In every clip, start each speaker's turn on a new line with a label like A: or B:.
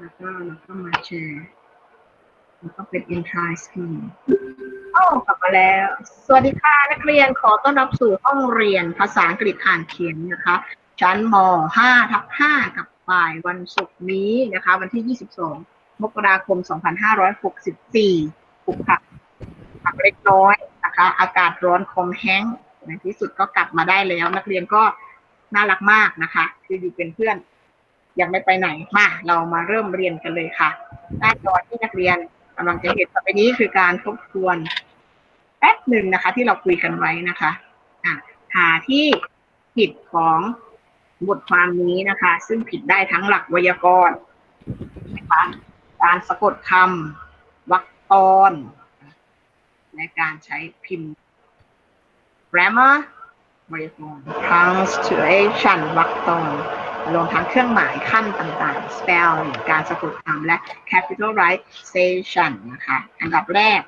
A: แล้วก็แล้วก็มาแชร์แล้วก็เป็น entry screen โอ้กลับมาแล้ว สวัสดีค่ะนักเรียนขอต้อนรับสู่ห้องเรียนภาษาอังกฤษอ่านเขียนนะคะ ชั้นม 5 ทับ5กับบ่ายวันศุกร์นี้นะคะ วันที่ 22 มกราคม 2564ถูกค่ะพักเล็กน้อยนะคะ อากาศร้อนคอมแห้งในที่สุดก็กลับมาได้แล้ว นักเรียนก็น่ารักมากนะคะ คืออยู่เป็นเพื่อน ยังไม่ไปไหนมาเรามาเริ่มเรียนกันเลยค่ะหน้าจอที่นักเรียนกำลังจะเห็นต่อไปนี้คือการทบทวนแป๊บหนึ่งนะคะ ที่เราคุยกันไว้นะคะะหาที่ผิดของบทความนี้นะคะ ซึ่งผิดได้ทั้งหลักไวยากรณ์นะคะการสะกดคำวรรคตอนในการใช้พิมพ์ grammar ไวยากรณ์ punctuation วรรคตอน รวมทั้งเครื่องหมายขั้นต่างๆ spell การสะกดคำและ capitalization นะคะ อันดับแรก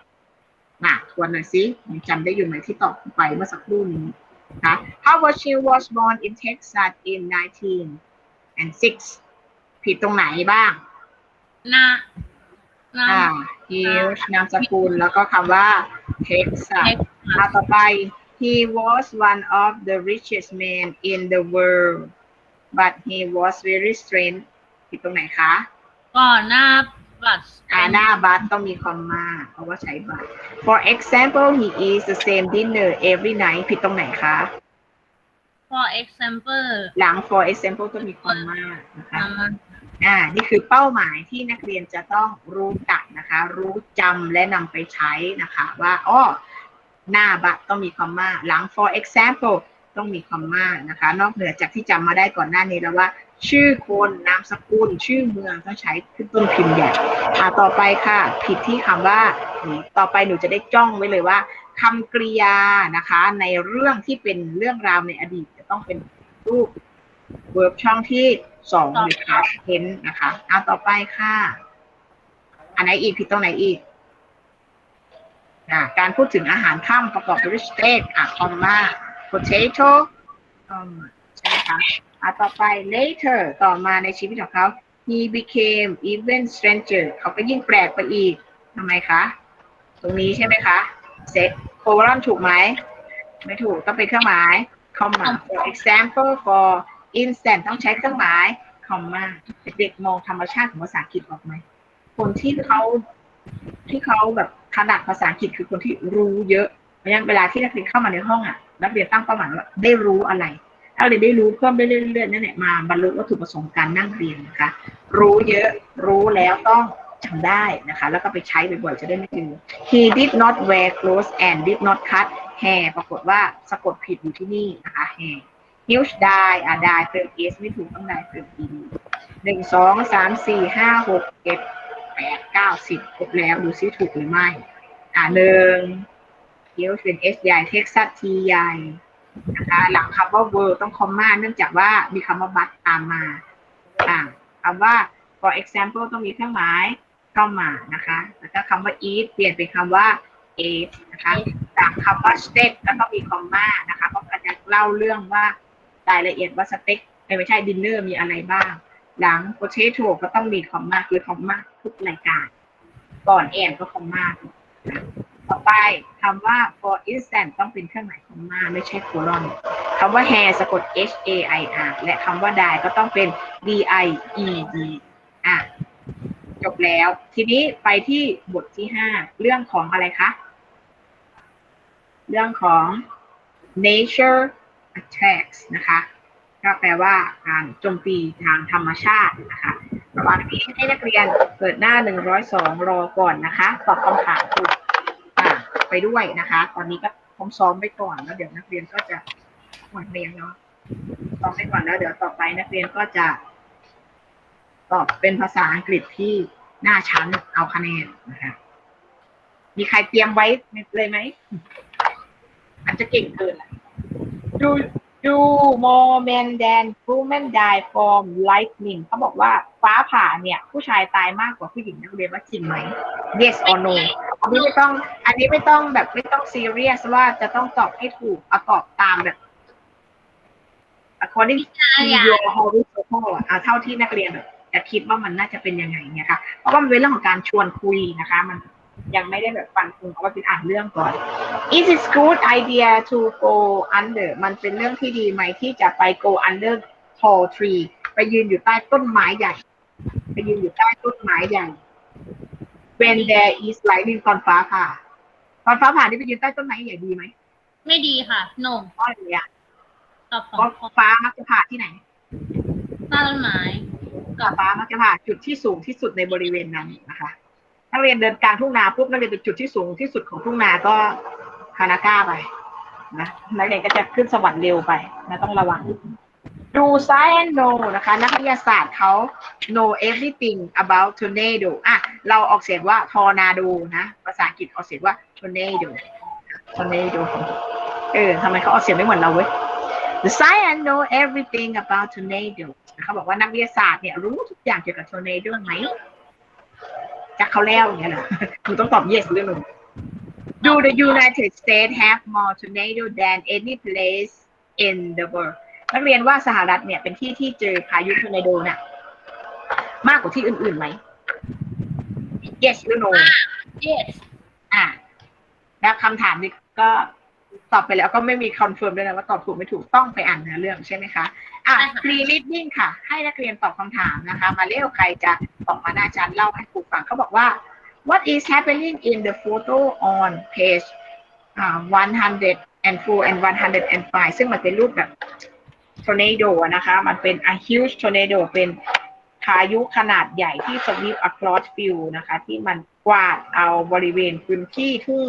A: นะทวนหน่อยสิยังจำได้อยู่ไหมที่ตอบไปเมื่อสักครู่นี้นะคะ Howard Schultz was born in Texas in 19 and 6 ผิดตรงไหนบ้าง
B: หน้าหน้า
A: อ่า Hughes นามสกุลแล้วก็คำว่า Texas อ่าต่อไป he was one of the richest men in the world but he was very strange ผิดตรงไหนคะ
B: ก่อนหน้าบัตร
A: อ่าหน้าบัตต้องมีคอมมาเพราะว่าใช้บัต for example he eats the same dinner every night ผิดตรงไหนคะ
B: for example
A: หลัง for example ต้องมีคอมมานะคะ
B: อ่า
A: อ่านี่คือเป้าหมายที่นักเรียนจะต้องรู้จักนะคะ รู้จำและนำไปใช้นะคะ ว่า อ้อ หน้าบัตต้องมีคอมมาหลัง for example ต้องมีคอมมานะคะ นอกเหนือจากที่จำมาได้ก่อนหน้านี้แล้วว่า ชื่อคนนามสกุล ชื่อเมืองต้องใช้ขึ้นต้นพิมพ์ใหญ่อ่าต่อไปค่ะ ผิดที่คำว่าต่อไปหนูจะได้จ้องไว้เลยว่าคำกริยานะคะ ในเรื่องที่เป็นเรื่องราวในอดีตจะต้องเป็นรูปเวิร์บช่องที่สองหรือค่ะเห็นนะคะเอาต่อไปค่ะ อันไหนอีกผิดตรงไหนอีกอการพูดถึงอาหารค่ำประกอบด้วยสเต็กอะคอมมา potato อืมใช่ไหมคะอะต่อไป later ต่อมาในชีวิตของเขา he became even stranger เขาก็ยิ่งแปลกไปอีกทำไมคะ ตรงนี้ใช่ไหมคะ set colon ถูกไหม ไม่ถูกต้องเป็นเครื่องหมาย comma for example for instant ต้องใช้เครื่องหมาย comma เด็กๆมองธรรมชาติของภาษาอังกฤษออกไหม คนที่เขาที่เขาแบบถนัดภาษาอังกฤษคือคนที่รู้เยอะเพราะฉะนั้นเวลาที่นักเรียนเข้ามาในห้องอะ นักเรียนตั้งเป้าหมายว่าได้รู้อะไรถ้าเรียนได้รู้เพิ่มไปเรื่อยๆนั่นแหละมาบรรลุวัตถุประสงค์การนั่งเรียนนะคะ รู้เยอะรู้แล้วต้องจำได้นะคะ แล้วก็ไปใช้บ่อยๆจะได้ไม่ลืม he did not wear clothes and did not cut hair ปรากฏว่าสะกดผิดอยู่ที่นี่นะคะ hair huge die อะ die เติม s ไม่ถูกต้อง die เติม e หนึ่งสองสามสี่ห้าหกเจ็ดแปดเก้าสิบครบแล้วดูซิถูกหรือไม่ อ่าหนึ่ง huge เป็น s ใหญ่ texas t ใหญ่นะคะหลังคำว่า world ต้องคอมมาเนื่องจากว่ามีคำว่า but ตามมาอ่าคำว่า for example ต้องมีเครื่องหมายเข้ามานะคะ แล้วก็คำว่า eat เปลี่ยนเป็นคำว่า ate นะคะจากคำว่า steak ก็ต้องมีคอมมานะคะเพราะอาจารย์เล่าเรื่องว่ารายละเอียดว่าสเต็กไม่ใช่ดินเนอร์มีอะไรบ้าง หลัง potato ก็ต้องมีคอมมาคือคอมมาทุกรายการ ก่อนแอนก็คอมมา ต่อไปคำว่า for instant ต้องเป็นเครื่องหมายคอมมาไม่ใช่โคลอนคำว่า hair สะกด h a i r และคำว่า die ก็ต้องเป็น d i e d อะจบแล้ว ทีนี้ไปที่บทที่ห้าเรื่องของอะไรคะ เรื่องของ nature attacks นะคะ ก็แปลว่าการโจมตีทางธรรมชาตินะคะระหว่างนี้ให้นักเรียนเปิดหน้า 102 รอก่อนนะคะ ตอบคำถามถูกอ่า ไปด้วยนะคะ ตอนนี้ก็พร้อมซ้อมไปก่อนแล้วเดี๋ยวนักเรียนก็จะหมดเรียนเนาะซ้อมไปก่อนแล้วเดี๋ยวต่อไปนักเรียนก็จะ ตอบเป็นภาษาอังกฤษที่หน้าชั้นเอาคะแนนนะคะ มีใครเตรียมไว้เลยไหมมันจะเก่งเกินแหละ do do more men than women die from lightning เขาบอกว่าฟ้าผ่าเนี่ย ผู้ชายตายมากกว่าผู้หญิงนักเรียนว่าจริงไหม yes or no อันนี้ไม่ต้อง อันนี้ไม่ต้องแบบไม่ต้อง serious ว่าจะต้องตอบให้ถูกเอาตอบตามแบบ according to your horizontal อะเท่าที่นักเรียนแบบจะคิดว่ามันน่าจะเป็นยังไงเนี่ยค่ะเพราะว่ามันเป็นเรื่องของการชวนคุยนะคะ มันยังไม่ได้แบบฟันธงเอาไว้เป็นอ่านเรื่องก่อน Is it good idea to go under มันเป็นเรื่องที่ดีไหมที่จะไป go under tall tree ไปยืนอยู่ใต้ต้นไม้ใหญ่ ไปยืนอยู่ใต้ต้นไม้ใหญ่ When there is lightning ตอนฟ้าผ่าตอนฟ้าผ่านี่ไปยืนใต้ต้นไม้ใหญ่ดีไหม
B: ไม่ดีค่ะโหนง
A: เพราะอะไรอะ
B: ตอบส
A: เพ
B: อง
A: ราะ
B: ข้อ
A: ฟ้ามักจะผ่าที่ไหน
B: หน้าต้นไม้
A: กับฟ้ามักจะผ่าจุดที่สูงที่สุดในบริเวณนั้นนะคะนักเรียนเดินกลางทุ่งนาปุ๊บนักเรียนไปจุดที่สูงที่สุดของทุ่งนาก็ฮานาก้าไปนะนักเรียนก็จะขึ้นสวรรค์เร็วไปนะต้องระวัง ดู science know นะคะ นักวิทยาศาสตร์เขา know everything about tornado อะ เราออกเสียงว่า tornado นะ ภาษาอังกฤษออกเสียงว่า tornado tornado เออทำไมเขาออกเสียงไม่เหมือนเราเว้ย The science know everything about tornado เขาบอกว่านักวิทยาศาสตร์เนี่ยรู้ทุกอย่างเกี่ยวกับ tornado ไหมจากเขาแล้วอย่างเงี้ยเหรอคุณต้องตอบ yes หรือ no Do the United States have more tornado than any place in the world นักเรียนว่าสหรัฐเนี่ยเป็นที่ที่เจอพายุทอร์นาโดเนี่ยมากกว่าที่อื่นๆไหม yes หรือ no
B: yes
A: อ่าแล้วคำถามนี้ก็ตอบไปแล้วก็ไม่มีคอนเฟิร์มด้วยนะว่าตอบถูกไม่ถูกต้องไปอ่านเนื้อเรื่องใช่ไหมคะอะ
B: ใช่ค่ะ
A: pre reading ค่ะ ให้นักเรียนตอบคำถามนะคะ มาเร็วใครจะตอบมาหน้าจานเล่าให้ครูฟังเขาบอกว่า what is happening in the photo on page อ่า104 and 105ซึ่งมันเป็นรูปแบบ tornado อะนะคะ มันเป็น a huge tornado เป็นพายุขนาดใหญ่ที่ sweep across field นะคะ ที่มันกวาดเอาบริเวณพื้นที่ทุ่ง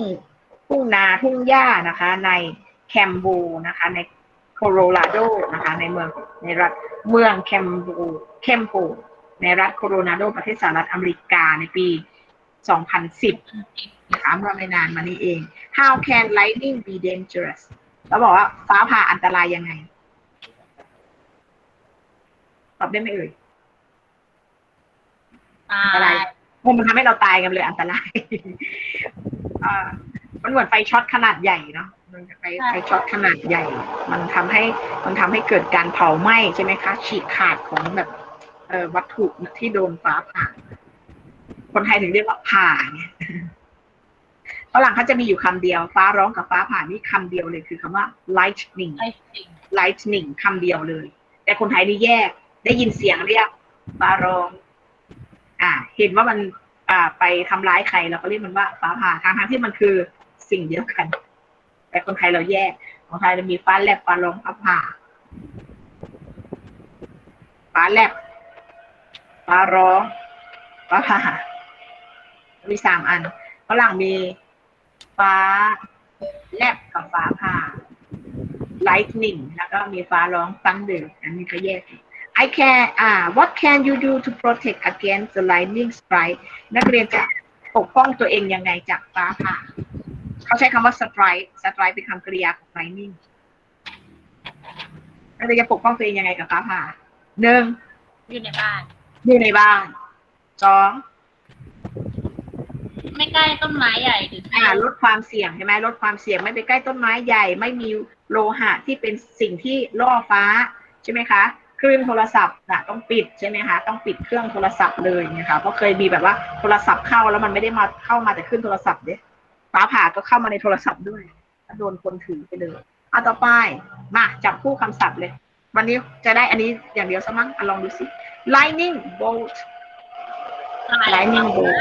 A: ทุ่งนาทุ่งหญ้านะคะ ในแคมบูนะคะ ในโคโลราโดนะคะ ในเมืองในรัฐเมืองแคมบูแคมปูในรัฐโคโลราโดประเทศสหรัฐอเมริกาในปี 2010นะคะเมื่อไม่นานมานี้เอง How can lightning be dangerous แล้วบอกว่าฟ้าผ่าอันตรายยังไง ตอบได้ไหมเอ่ย
B: ตา
A: อันตราย
B: ย
A: โอ้มันทำให้เราตายกันเลยอันตรายอ่ามันเหมือนไฟช็อตขนาดใหญ่เนาะมันไฟไฟช็อตขนาดใหญ่ มันทำให้มันทำให้เกิดการเผาไหม้ใช่ไหมคะ ฉีกขาดของแบบเอ่อวัตถุที่โดนฟ้าผ่า คนไทยถึงเรียกว่าผ่าไงฝรั่งเขาจะมีอยู่คำเดียว ฟ้าร้องกับฟ้าผ่านี่คำเดียวเลยคือคำว่า lightning
B: ไอ้สิ่ง
A: lightning คำเดียวเลย แต่คนไทยนี่แยก ได้ยินเสียงเรียกฟ้าร้อง อ่า เห็นว่ามันอ่าไปทำร้ายใครเราก็เรียกมันว่าฟ้าผ่าทางทางๆที่มันคือสิ่งเดียวกัน แต่คนไทยเราแยกของไทยเรามีฟ้าแลบฟ้าร้องฟ้าผ่า ฟ้าแลบฟ้าร้องฟ้าผ่ามีสามอันฝรั่งมีฟ้าแลบกับฟ้าผ่า lightning แล้วก็มีฟ้าร้อง thunder อันนี้ก็แยก I can อ่า what can you do to protect against the lightning strike นักเรียนจะปกป้องตัวเองยังไงจากฟ้าผ่าเขาใช้คำว่า strike strike เป็นคำกริยาของ lightning นักเรียนจะปกป้องตัวเองยังไงกับฟ้าผ่าหนึ่ง
B: อยู่ในบ้าน
A: อยู่ในบ้านสอง
B: ไม่ใกล้ต้นไม้ใหญ่หรือ
A: อ่าลดความเสี่ยงใช่ไหมลดความเสี่ยงไม่ไปใกล้ต้นไม้ใหญ่ ไม่มีโลหะที่เป็นสิ่งที่ล่อฟ้าใช่ไหมคะ คลื่นโทรศัพท์นะต้องปิดใช่ไหมคะต้องปิดเครื่องโทรศัพท์เลยนะคะเพราะเคยมีแบบว่าโทรศัพท์เข้าแล้วมันไม่ได้มาเข้ามาแต่ขึ้นโทรศัพท์เด้ฟ้าผ่าก็เข้ามาในโทรศัพท์ด้วยแล้วโดนคนถือไปเลยเอาต่อไปมาจับคู่คำศัพท์เลย วันนี้จะได้อันนี้อย่างเดียวซะมั้งอะลองดูสิ lightning bolt
B: อะไร
A: lightning bolt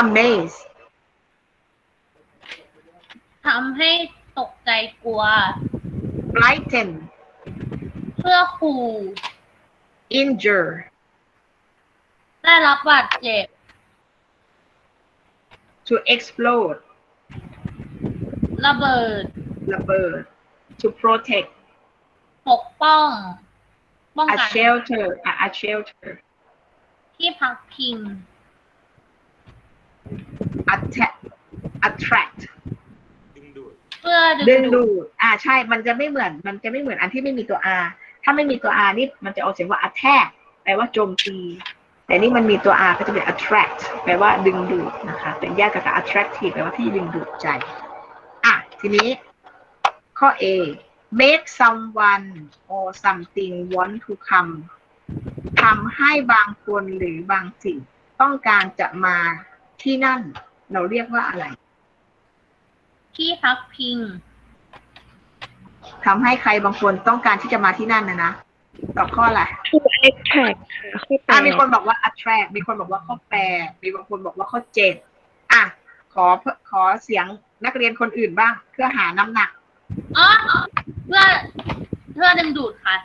A: amaze
B: ทำให้ตกใจกลัว
A: frighten
B: เพื่อขู่
A: injure
B: ได้รับบาดเจ็บ
A: to explode
B: ระเบิด
A: ระเบิด to protect
B: ปกป้อง ป้อง
A: a
B: กัน
A: shelter a, a shelter
B: ที่พักพิง
A: attract attract
C: ดึงดูด
B: เพื่อ
A: ดึ
B: ดึ
A: ง
B: งดูด
A: ดูดอ่าใช่ มันจะไม่เหมือน มันจะไม่เหมือนอันที่ไม่มีตัว r ถ้าไม่มีตัว r นี่มันจะออกเสียงว่า attack แปลว่าโจมตี แต่นี่มันมีตัว r ก็จะเป็น attract แปลว่าดึงดูดนะคะ เป็นแยกกับ attractive แปลว่าที่ดึงดูดใจ อะ ทีนี้ ข้อ A make someone or something want to come ททำให้บางคนหรือบางสิ่ง ต้องการจะมาที่นั่น เราเรียกว่าอะไร
B: ที่พักพิง
A: ทำให้ใครบางคนต้องการที่จะมาที่นั่นนะนะตอบข้ออะไร
C: to attract ค่ะข้อแป
A: อะ
C: ด
A: มีคนบอกว่า attract มีคนบอกว่าข้อแปดมีบางคนบอกว่าข้อเจ็ดอะขอขอเสียงนักเรียนคนอื่นบ้าง เพื่อหาน้ำหนัก
B: อ๋อเพื่อเพื่อดึงดูดค่ะ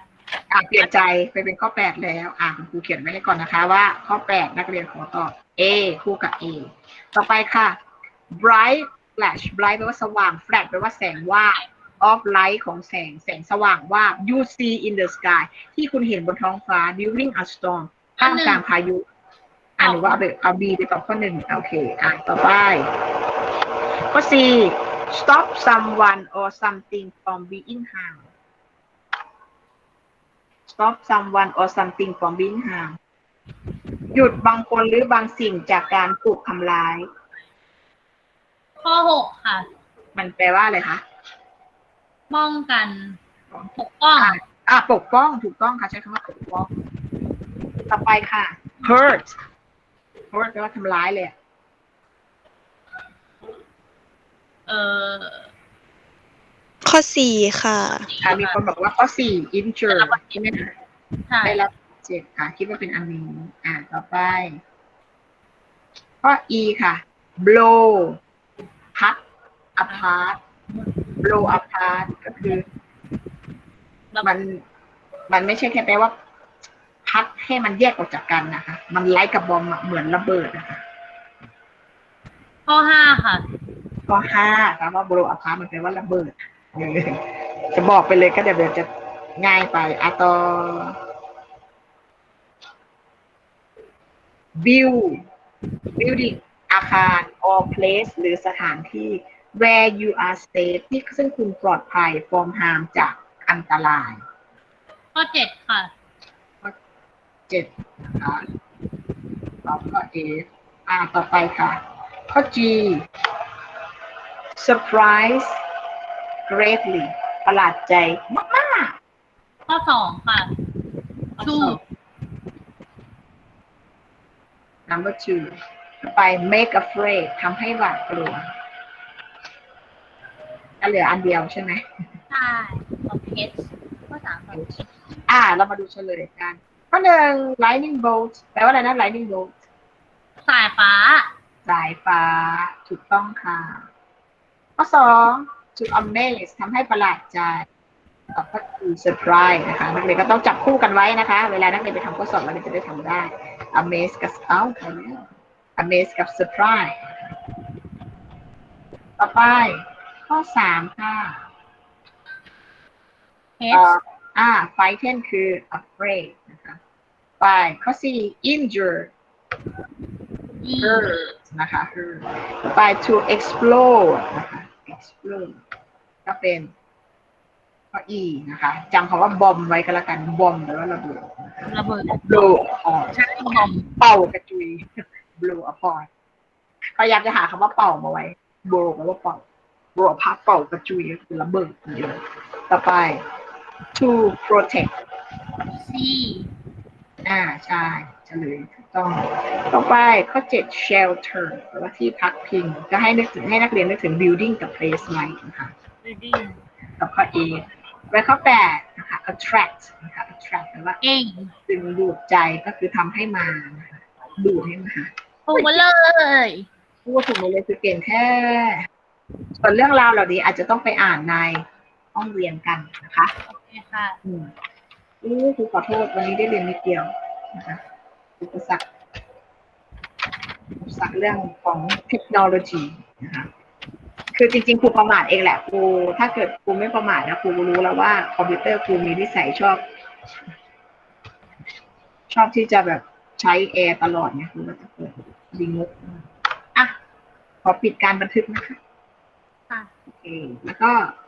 A: อะเปลี่ยนใจไปเป็นข้อแปดแล้ว อะคุณครูเขียนไว้เลยก่อนนะคะ ว่าข้อแปดนักเรียนขอตอบ A คู่กับ A ต่อไปค่ะ bright flash bright แปลว่าสว่าง flash แปลว่าแสงว่าบ of light ของแสงแสงสว่างว่าบ you see in the sky ที่คุณเห็นบนท้องฟ้า during a storm ท่ามกลางพายุอ่าหรือว่าเอาไปเอา B ไปตอบข้อหนึ่งโอเค อะต่อไปข้อ C stop someone or something from being harmed stop someone or something from being harmed หยุดบางคนหรือบางสิ่งจากการถูกทำร้าย
B: ข้อหกค่ะ
A: มันแปลว่าอะไรคะ
B: ป้องกัน ปกป้อง
A: อะอะปกป้องถูกต้องค่ะ ใช้คำว่าปกป้อง ต่อไปค่ะ hurt hurt แปลว่าทำร้ายเลยอะ
B: เออ
C: ข้อสี่ค่ะ
A: อะมีคนบอกว่าข้อสี่ injure ใช่ไหมคะ
B: ใช่
A: ได้รับเจ็บค่ะ คิดว่าเป็นอันนี้อ่าต่อไป ข้อ e ค่ะ blow cut apart blow apart ก็คือ มันมันไม่ใช่แค่แปลว่า พัดให้มันแยกออกจากกันนะคะ มันไล่กับบอมอะเหมือนระเบิดนะคะ
B: ข้อห้าค่ะ
A: ข้อห้าคำว่า blow apart มันแปลว่าระเบิดเออจะบอกไปเลยก็เดี๋ยวเดี๋ยวจะง่ายไปอะต่อ view building อาคาร or place หรือสถานที่ where you are safe ที่ซึ่งคุณปลอดภัย from harm จากอันตราย
B: ข้อเจ็ดค่ะ
A: เจ็ดนะคะแล้วก็ A อ่าต่อไปค่ะ ข้อ G surprise greatly ประหลาดใจมาก
B: ข้อสองค่ะ
A: ๆ
B: two
A: number two ต่อไป make afraid ทำให้หวาดกลัว ก็เหลืออันเดียวใช่ไหม
B: ใช่ของเพชรข้อสามค่ะ
A: อ่า เรามาดูเฉลยกัน ข้อหนึ่ง lightning bolt แปลว่าอะไรนะ lightning bolt
B: สายฟ้า
A: สายฟ้า ถูกต้องค่ะ ข้อสอง to amaze ทำให้ประหลาดใจตอบก็คือ surprise นะคะ นักเรียนก็ต้องจับคู่กันไว้นะคะ เวลานักเรียนไปทำข้อสอบเราจะได้ทำได้ amaze กับเอ้าไปแล้ว amaze กับ surprise ต่อไป ข้อสามค่ะ
B: เพ
A: เอ่
B: ชร
A: ออ่า frighten คือ afraid นะคะไปข้อสี่ injure
B: อี
A: hurt นะคะ hurt ไป to explode นะคะ explode ก็เป็นข้อ e นะคะจำคำว่าบอมไว้ก็แล้วกันบอมแปลว่าระเบิดนะคะ
B: ระเบิด
A: blow apart
B: ใช่บอม
A: เป่ากระจุย blow apart พยายามจะหาคำว่าเป่ามาไว้ blow แปลว่าเป่า blow apart เป่ากระจุยก็คือระเบิดนั่นเองต่อไป to protect
B: ซี
A: อ่าใช่เฉลยถูกต้อง ต่อไปข้อเจ็ด shelter แปลว่าที่พักพิงก็ให้นึกถึงให้นักเรียนนึกถึง building กับ place ไว้นะคะ
B: รีดิ้ง
A: กับข้อ A ไว้ข้อแปดนะคะ attract นะคะ attract แปลว่า
B: เอง
A: ดึงดูดใจก็คือทำให้มานะคะดูดให้มา
B: ถูกหมาเลย
A: พูดถูกหมดเลยคือเก่งแค่ ส่วนเรื่องราวเหล่านี้อาจจะต้องไปอ่านในห้องเรียนกันนะคะ
B: โอเคค่ะ
A: อืมอู้ครูขอโทษวันนี้ได้เรียนนิดเดียวนะคะอุปสรรคอุปสรรคเรื่องของเทคโนโลยีนะคะคือจริงๆครูประมาทเองแหละครูถ้าเกิดครูไม่ประมาทนะครูรู้แล้วว่าคอมพิวเตอร์ครูมีนิสัยชอบ ชอบที่จะแบบใช้แอร์ตลอดเนี่ยครูก็จะเปิดดีงกอะขอปิดการบันทึกนะคะ
B: ค่ะ
A: โอเค แล้วก็